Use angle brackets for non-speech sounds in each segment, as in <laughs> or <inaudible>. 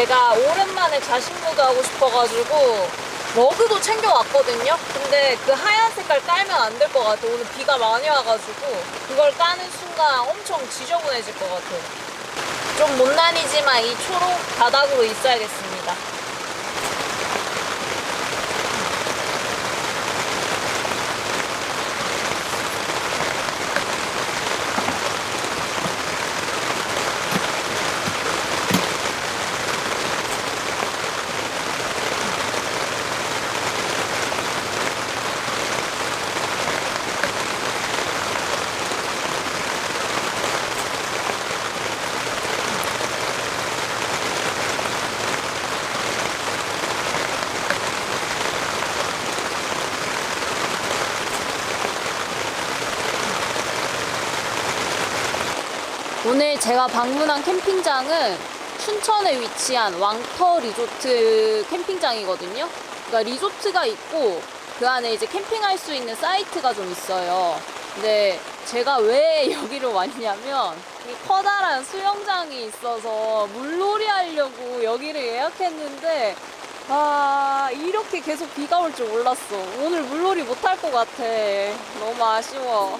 제가 오랜만에 자식무도 하고 싶어가지고 머그도 챙겨왔거든요. 근데 그 하얀 색깔 깔면 안 될 것 같아. 오늘 비가 많이 와가지고 그걸 까는 순간 엄청 지저분해질 것 같아요. 좀 못난이지만 이 초록 바닥으로 있어야겠습니다. 오늘 제가 방문한 캠핑장은 춘천에 위치한 왕터 리조트 캠핑장이거든요. 그러니까 리조트가 있고 그 안에 이제 캠핑할 수 있는 사이트가 좀 있어요. 근데 제가 왜 <laughs> 여기를 왔냐면 이 커다란 수영장이 있어서 물놀이 하려고 여기를 예약했는데 아 이렇게 계속 비가 올 줄 몰랐어. 오늘 물놀이 못할 것 같아. 너무 아쉬워.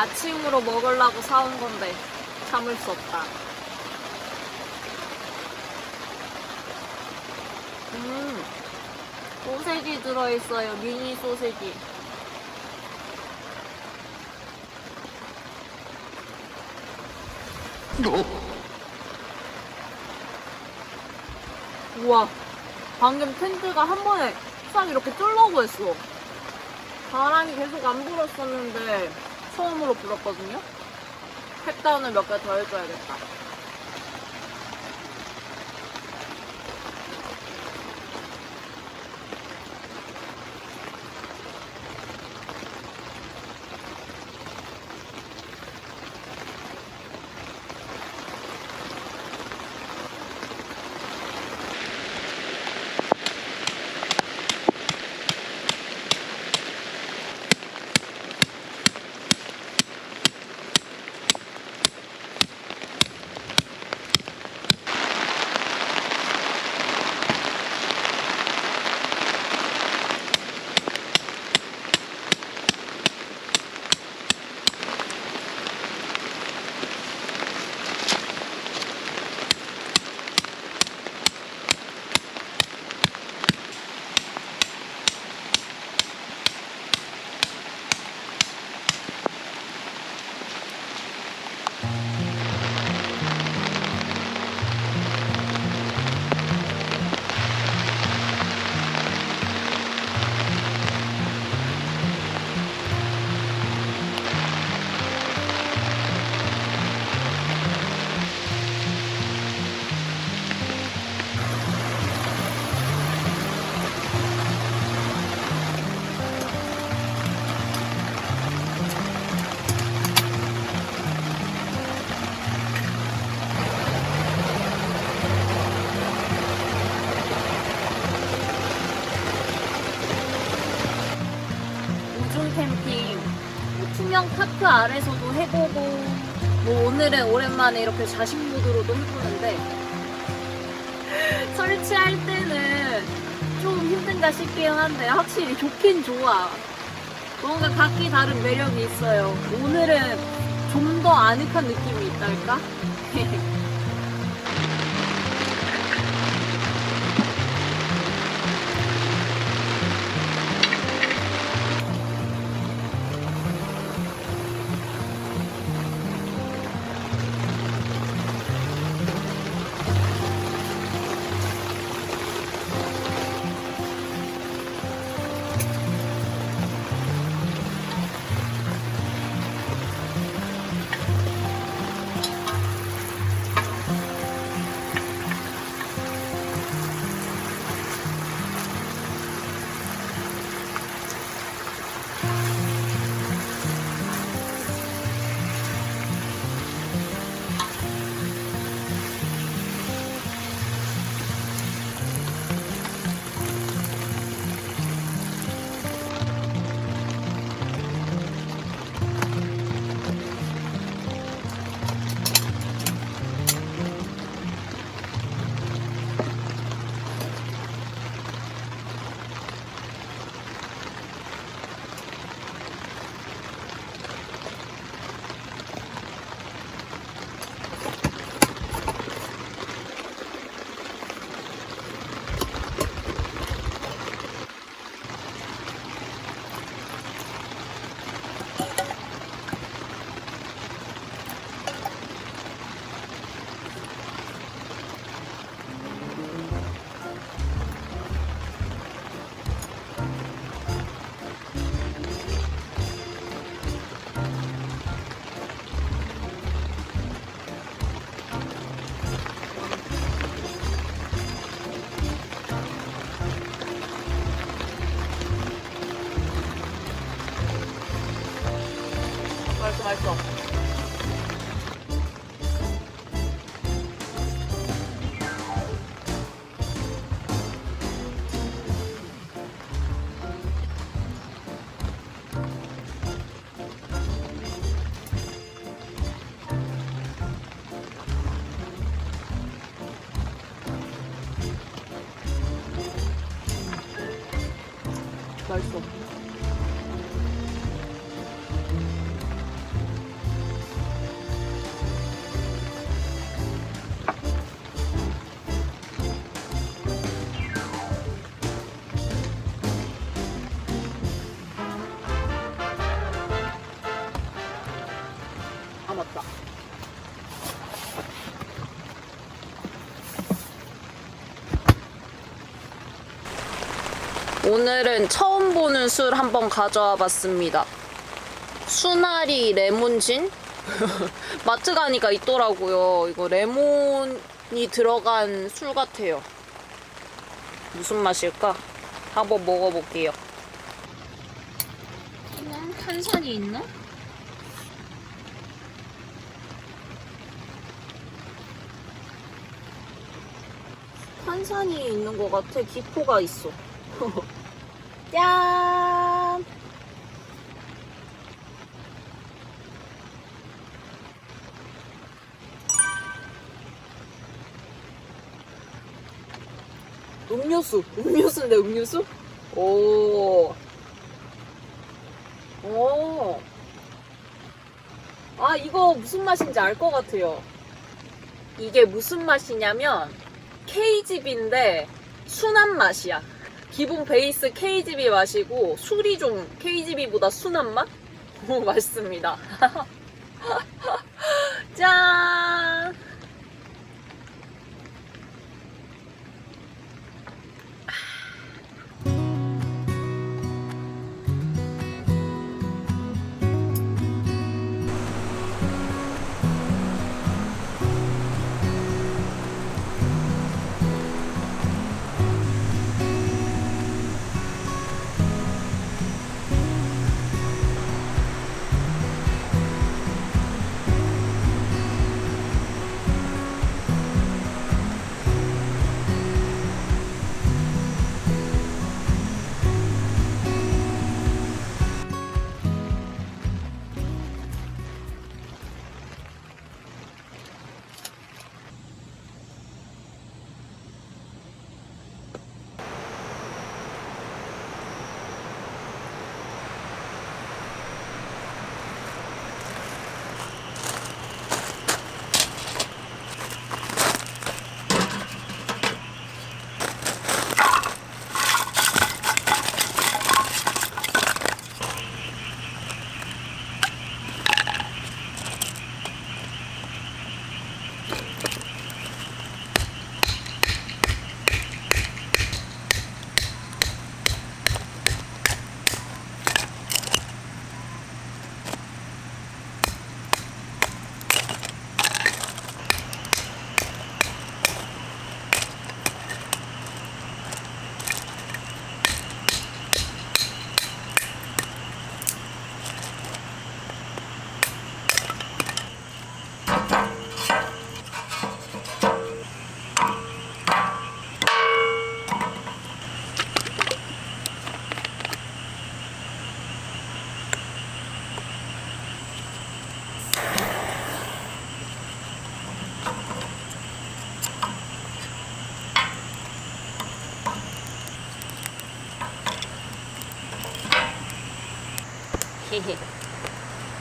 아침으로 먹으려고 사온 건데 참을 수 없다. 음, 소세지 들어있어요. 미니 소세지. 우와, 방금 텐트가 한 번에 싹 이렇게 쫄라고 했어. 바람이 계속 안 불었었는데 처음으로 불었거든요. 탭다운을 몇 개 더 해줘야겠다. 뭐 투명 타프 아래서도 해보고 뭐 오늘은 오랜만에 이렇게 자식 모드로도 해보는데 <laughs> 설치할 때는 좀 힘든가 싶긴 한데 확실히 좋긴 좋아 뭔가 각기 다른 매력이 있어요 오늘은 좀 더 아늑한 느낌이 있달까? <laughs> 오늘은 처음 보는 술 한번 가져와 봤습니다. 수나리 레몬진? <laughs> 마트 가니까 있더라고요. 이거 레몬이 들어간 술 같아요. 무슨 맛일까? 한번 먹어볼게요. 그냥 탄산이 있나? 탄산이 있는 것 같아. 기포가 있어. <laughs> 짠! 음료수. 음료수인데, 음료수? 오. 오. 아, 이거 무슨 맛인지 알 것 같아요. 이게 무슨 맛이냐면, KGB인데, 순한 맛이야. 기본 베이스 KGB 맛이고, 술이 좀 KGB보다 순한 맛? <laughs> 오, 맛있습니다. <laughs> 짠!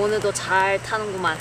오늘도 잘 타는구만.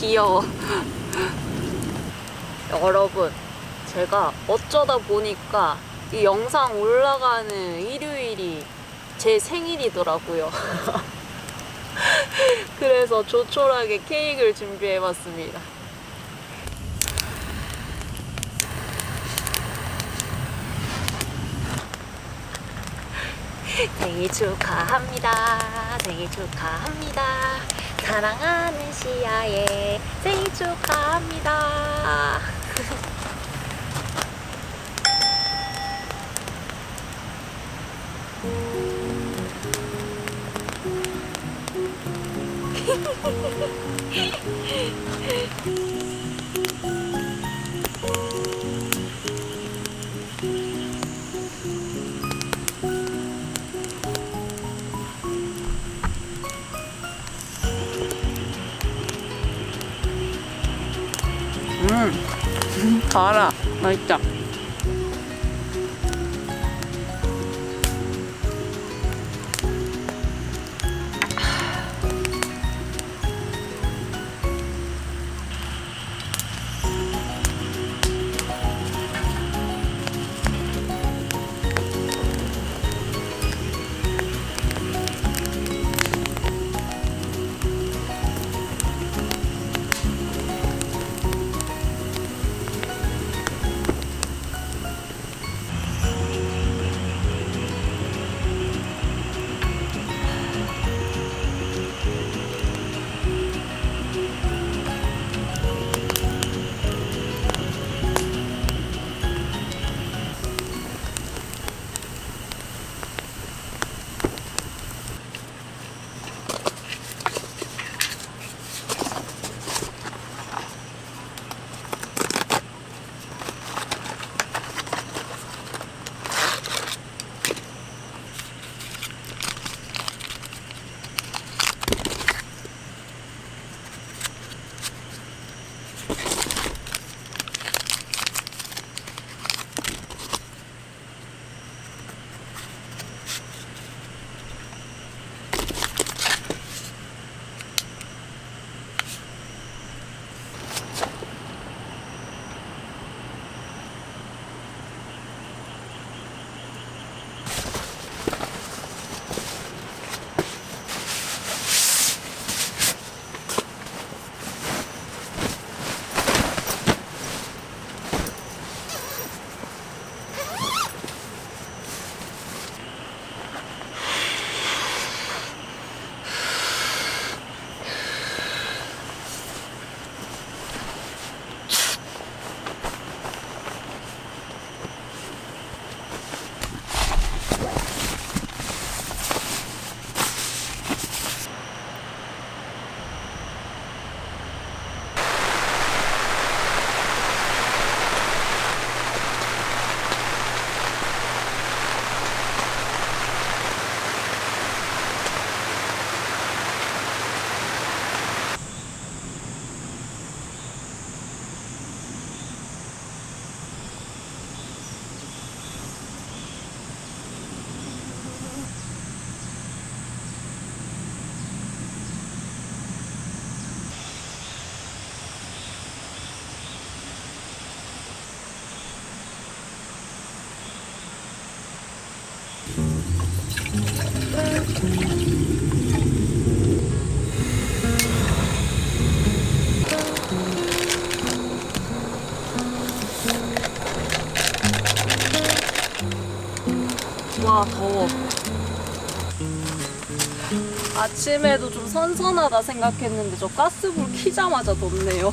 귀여워. 여러분, 제가 어쩌다 보니까 이 영상 올라가는 일요일이 제 생일이더라고요. <laughs> 그래서 조촐하게 케이크를 준비해봤습니다. 생일 축하합니다. 생일 축하합니다. 사랑하는 시아의 생일 축하합니다. <laughs> 음, 달아. 맛있 더워. 아침에도 좀 선선하다 생각했는데 저 가스불 키자마자 덥네요.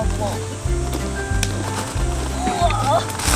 우와 무거워. 우와. 우와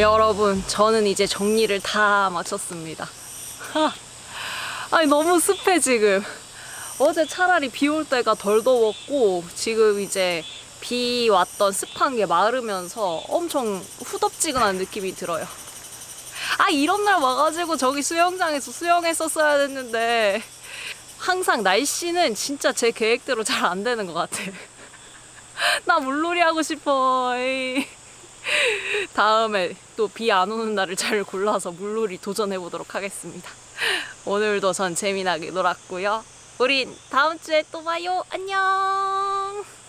여러분, 저는 이제 정리를 다 마쳤습니다. <laughs> 아니, 너무 습해, 지금. 어제 차라리 비 올 때가 덜 더웠고, 지금 이제 비 왔던 습한 게 마르면서 엄청 후덥지근한 느낌이 들어요. 아, 이런 날 와가지고 저기 수영장에서 수영했었어야 됐는데, 항상 날씨는 진짜 제 계획대로 잘 안 되는 것 같아. <laughs> 나 물놀이 하고 싶어. 에이. <laughs> 다음에 또 비 안 오는 날을 잘 골라서 물놀이 도전해 보도록 하겠습니다. 오늘도 전 재미나게 놀았고요. 우린 다음 주에 또 봐요. 안녕.